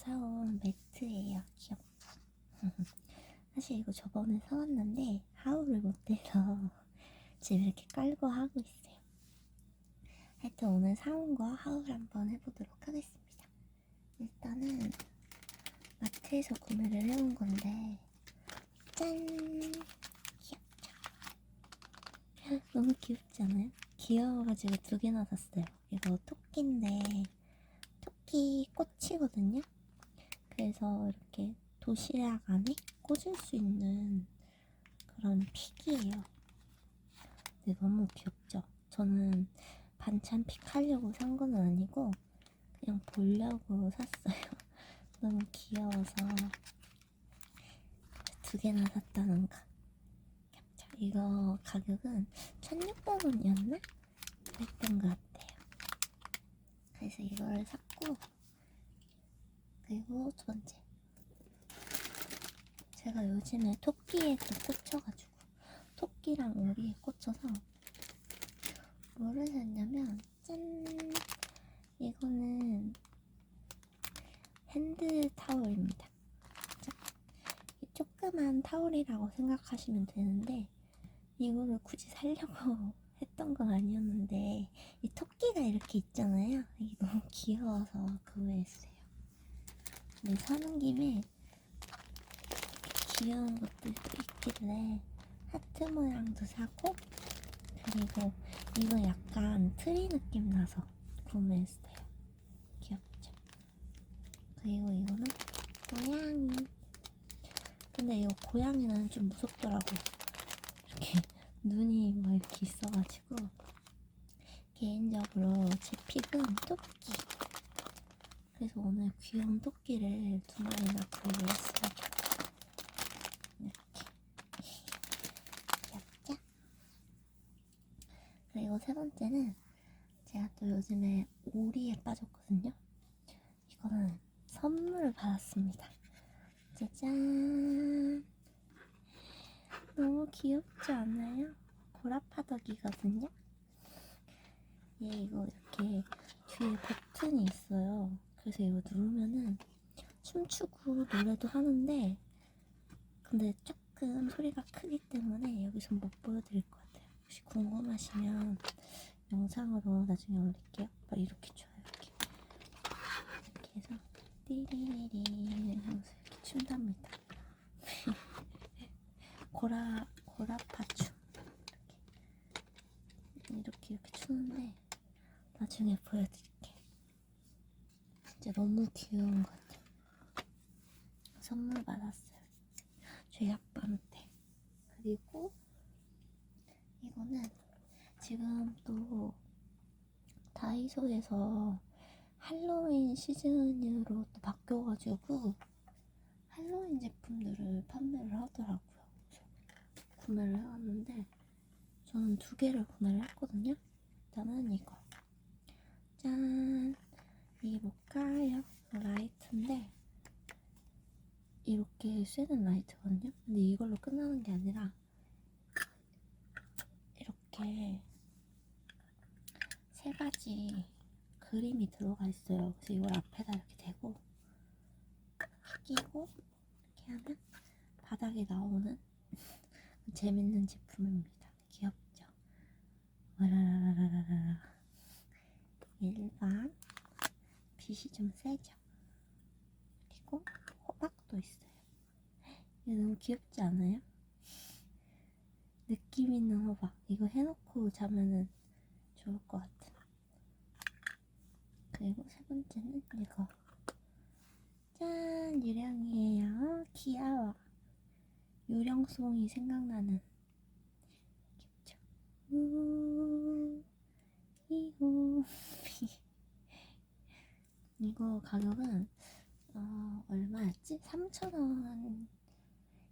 사온 매트예요. 귀엽죠? 사실 이거 저번에 사왔는데 하울을 못 내서 지금 이렇게 깔고 하고 있어요. 하여튼 오늘 사온 거 하울 한번 해보도록 하겠습니다. 일단은 마트에서 구매를 해온 건데 짠! 귀엽죠? 너무 귀엽지 않아요? 귀여워가지고 두 개나 샀어요. 이거 토끼인데 토끼 꽃이거든요. 그래서 이렇게 도시락 안에 꽂을 수 있는 그런 픽이에요. 근데 너무 귀엽죠? 저는 반찬 픽 하려고 산 건 아니고 그냥 보려고 샀어요. 너무 귀여워서 두 개나 샀다는 거. 이거 가격은 1600원이었나? 그랬던 것 같아요. 그래서 이거를 샀고 그리고 두 번째 제가 요즘에 토끼에 또 꽂혀가지고 토끼랑 오리에 꽂혀서 뭐를 샀냐면 짠 이거는 핸드 타올입니다. 자, 이 조그만 타올이라고 생각하시면 되는데 이거를 굳이 살려고 했던 건 아니었는데 이 토끼가 이렇게 있잖아요. 이게 너무 귀여워서 구매했어요. 근데 사는 김에 귀여운 것들도 있길래 하트 모양도 사고 그리고 이거 약간 트리 느낌 나서 구매했어요. 귀엽죠? 그리고 이거는 고양이. 근데 이거 고양이는 좀 무섭더라고요. 이렇게 눈이 막 이렇게 있어가지고 개인적으로 제 픽은 토끼. 그래서 오늘 귀여운 토끼를 두 마리나 구매했어요. 이렇게 귀엽죠? 그리고 세 번째는 제가 또 요즘에 오리에 빠졌거든요. 이거는 선물을 받았습니다. 짜잔! 너무 귀엽지 않아요? 고라파덕이거든요. 얘 이거 이렇게 뒤에 버튼이 있어요. 그래서 이거 누르면은 춤추고 노래도 하는데 근데 조금 소리가 크기 때문에 여기서 못 보여드릴 것 같아요. 혹시 궁금하시면 영상으로 나중에 올릴게요. 막 이렇게 춰요. 이렇게 이렇게 해서 띠리리리 하면서 이렇게 춘답니다. 고라 고라파춤 이렇게 이렇게 이렇게 추는데 나중에 보여드릴게. 진짜 너무 귀여운 것 같아요. 선물 받았어요. 저희 아빠한테. 그리고 이거는 지금 또 다이소에서 할로윈 시즌으로 또 바뀌어가지고 할로윈 제품들을 판매를 하더라고요. 구매를 해왔는데 저는 두 개를 구매를 했거든요. 일단은 이거 짠 이게 뭘까요? 라이트인데 이렇게 쇠는 라이트거든요. 근데 이걸로 끝나는 게 아니라 이렇게 세 가지 그림이 들어가 있어요. 그래서 이걸 앞에다 이렇게 대고 끼고 이렇게 하면 바닥에 나오는 재밌는 제품입니다. 귀엽죠? 와라라라라라 일반 빛이 좀 세죠? 그리고 호박도 있어요. 너무 귀엽지 않아요? 느낌 있는 호박. 이거 해놓고 자면은 좋을 것 같아. 그리고 세 번째는 이거. 짠! 유령이에요. 귀여워. 유령송이 생각나는. 귀엽죠? 우, 이호. 이거 가격은 어, 얼마였지? 3,000원,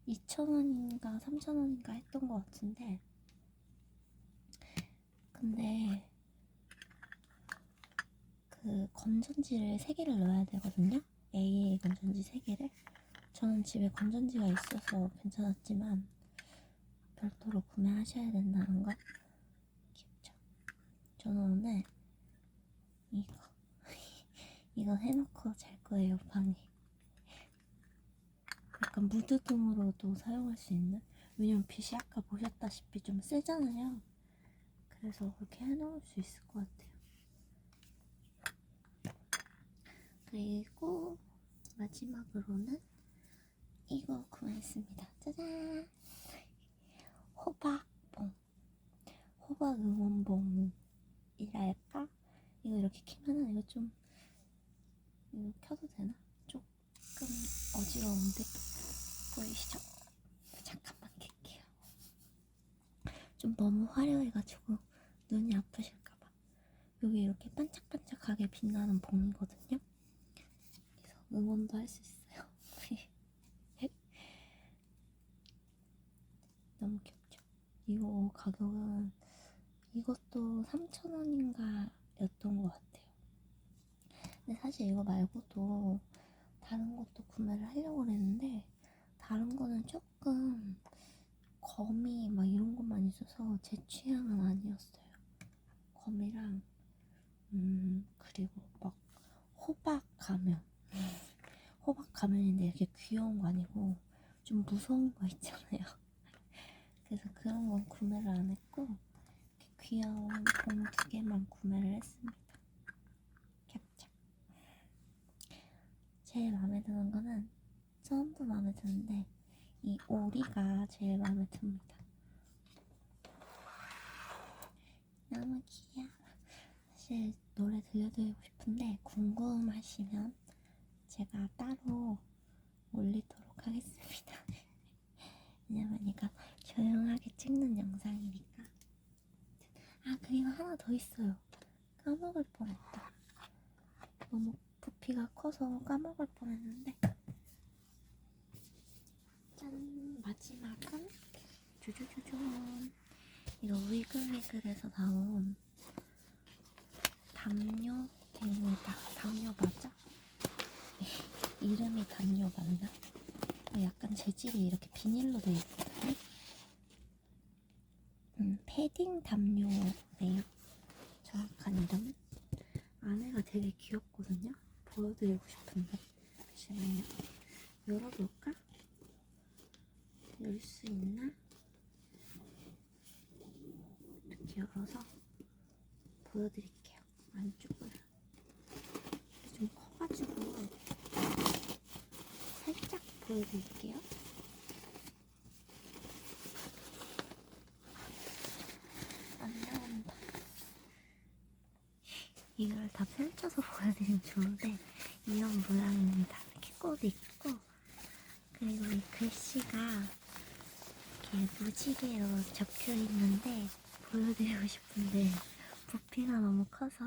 2,000원인가 3,000원인가 했던 것 같은데. 근데 그 건전지를 3개를 넣어야 되거든요. AA 건전지 3개를. 저는 집에 건전지가 있어서 괜찮았지만 별도로 구매하셔야 된다는 거 귀엽죠? 저는 오늘 이거 이거 해놓고 잘 거예요 방에 약간 무드등으로도 사용할 수 있는? 왜냐면 빛이 아까 보셨다시피 좀 세잖아요. 그래서 그렇게 해놓을 수 있을 것 같아요. 그리고 마지막으로는 이거 구매했습니다. 짜잔! 호박봉. 호박 응원봉이랄까? 이거 이렇게 키면 은 이거 좀 이거 켜도 되나? 조금 어지러운데 보이시죠? 잠깐만 켤게요. 좀 너무 화려해가지고 눈이 아프실까봐 여기 이렇게 반짝반짝하게 빛나는 봉이거든요. 그래서 응원도 할 수 있어요. 너무 귀엽죠? 이거 가격은 이것도 3,000원인가 였던 것 같아요. 근데 사실 이거 말고도 다른 것도 구매를 하려고 했는데 다른 거는 조금 거미 막 이런 것만 있어서 제 취향은 아니었어요. 거미랑 음 그리고 막 호박 가면 호박 가면인데 이렇게 귀여운 거 아니고 좀 무서운 거 있잖아요. 그래서 그런 건 구매를 안 했고 이렇게 귀여운 봉두 개만 구매를 했습니다. 캡처. 제일 마음에 드는 거는 처음도 마음에 드는데 이 오리가 제일 마음에 듭니다. 너무 귀여워. 사실 노래 들려드리고 싶은데 궁금하시면 제가 따로 올리도록 하겠습니다. 왜냐면 이거 조용하게 찍는 영상이니까. 아 그리고 하나 더 있어요. 까먹을 뻔했다. 너무 부피가 커서 까먹을 뻔했는데. 짠 마지막은 주주주준 이거 위글위글에서 나온 담요입니다. 담요 맞아? 이름이 담요 맞나? 약간 재질이 이렇게 비닐로 되어 있거든요. 음, 패딩 담요네요. 정확한 이름은. 안에가 되게 귀엽거든요. 보여드리고 싶은데. 잠시만요. 열어볼까? 열 수 있나? 이렇게 열어서 보여드릴게요. 안쪽을. 좀 커가지고 살짝 보여드릴게요. 안 나온다. 이걸 다 펼쳐서 보여드리면 좋은데 이런 모양입니다. 꽃 있고 그리고 이 글씨가 이렇게 무지개로 적혀 있는데 보여드리고 싶은데 부피가 너무 커서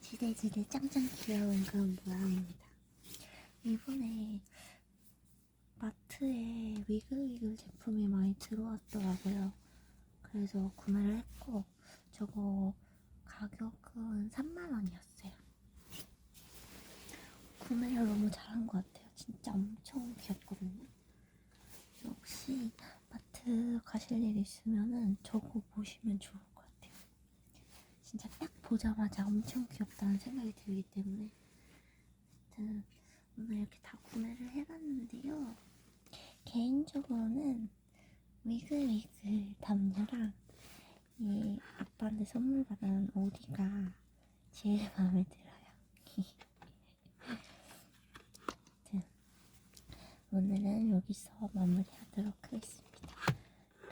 지대지대 짱짱 귀여운 그런 모양입니다. 이번에 마트에 위글위글 제품이 많이 들어왔더라고요. 그래서 구매를 했고 저거 가격은 3만원이었어요. 구매를 너무 잘한 것 같아요. 진짜 엄청 귀엽거든요. 그 가실 일 있으면은 저거 보시면 좋을 것 같아요. 진짜 딱 보자마자 엄청 귀엽다는 생각이 들기 때문에 아무튼 오늘 이렇게 다 구매를 해봤는데요. 개인적으로는 위글위글 담요랑 이 아빠한테 선물 받은 오디가 제일 마음에 들어요. 오늘은 여기서 마무리하도록 하겠습니다.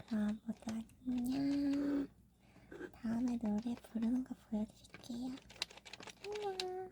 바보도 안녕. 다음에 노래 부르는 거 보여드릴게요. 안녕.